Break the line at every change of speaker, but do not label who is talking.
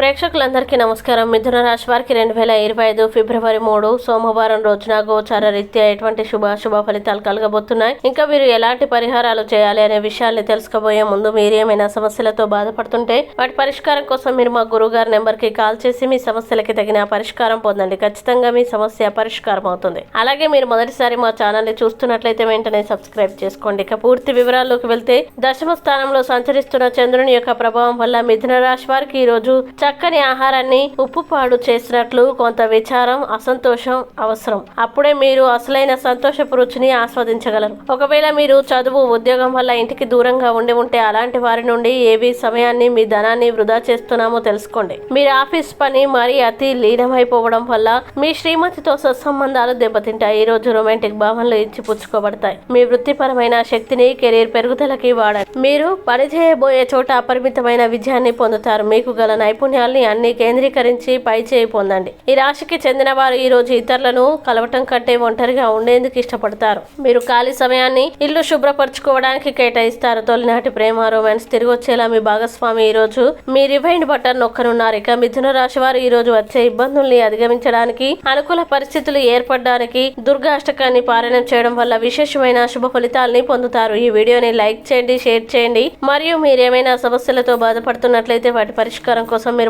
ప్రేక్షకులందరికీ నమస్కారం. మిథున రాశి వారికి రెండు వేల ఇరవై ఐదు ఫిబ్రవరి మూడు సోమవారం రోజున గోచార రీత్యా ఎటువంటి శుభ శుభ ఫలితాలు కలగబోతున్నాయి. ఇంకా మీరు ఎలాంటి పరిహారాలు చేయాలి అనే విషయాల్ని తెలుసుకోబోయే ముందు మీరు ఏమైనా సమస్యలతో బాధపడుతుంటే వాటి పరిష్కారం కోసం మీరు మా గురువు గారి నెంబర్కి కాల్ చేసి మీ సమస్యలకి తగిన పరిష్కారం పొందండి. ఖచ్చితంగా మీ సమస్య పరిష్కారం అవుతుంది. అలాగే మీరు మొదటిసారి మా ఛానల్ని చూస్తున్నట్లయితే వెంటనే సబ్స్క్రైబ్ చేసుకోండి. ఇక పూర్తి వివరాల్లోకి వెళ్తే దశమ స్థానంలో సంచరిస్తున్న చంద్రుని యొక్క ప్రభావం వల్ల మిథున రాశి వారికి ఈ రోజు చక్కని ఆహారాన్ని ఉప్పుపాడు చేసినట్లు కొంత విచారం అసంతోషం అవసరం. అప్పుడే మీరు అసలైన సంతోషపు రుచిని ఆస్వాదించగలరు. ఒకవేళ మీరు చదువు ఉద్యోగం వల్ల ఇంటికి దూరంగా ఉండి ఉంటే అలాంటి వారి నుండి ఏవి సమయాన్ని మీ ధనాన్ని వృధా చేస్తున్నామో తెలుసుకోండి. మీరు ఆఫీస్ పని మరీ అతి లీనమైపోవడం వల్ల మీ శ్రీమతితో సత్సంబంధాలు దెబ్బతింటాయి. ఈ రోజు రొమాంటిక్ భావనలు ఇచ్చి పుచ్చుకోబడతాయి. మీ వృత్తిపరమైన శక్తిని కెరీర్ పెరుగుదలకి వాడండి. మీరు పని చేయబోయే చోట అపరిమితమైన విజయాన్ని పొందుతారు. మీకు గల విషయాల్ని అన్ని కేంద్రీకరించి పై చేయి పొందండి. ఈ రాశికి చెందిన వారు ఈ రోజు ఇతరులను కలవటం కంటే ఒంటరిగా ఉండేందుకు ఇష్టపడతారు. మీరు ఖాళీ సమయాన్ని ఇల్లు శుభ్రపరచుకోవడానికి కేటాయిస్తారు. తొలినాటి ప్రేమ రొమాన్స్ తిరిగి వచ్చేలా మీ భాగస్వామి ఈ రోజు మీ రివైండ్ బటన్ నొక్కనున్నారు. ఇక మిథున రాశి వారు ఈ రోజు వచ్చే ఇబ్బందుల్ని అధిగమించడానికి అనుకూల పరిస్థితులు ఏర్పడడానికి దుర్గాష్టకాన్ని పారాయణం చేయడం వల్ల విశేషమైన శుభ ఫలితాలని పొందుతారు. ఈ వీడియోని లైక్ చేయండి షేర్ చేయండి. మరియు మీరేమైనా సమస్యలతో బాధపడుతున్నట్లయితే వాటి పరిష్కారం కోసం మీరు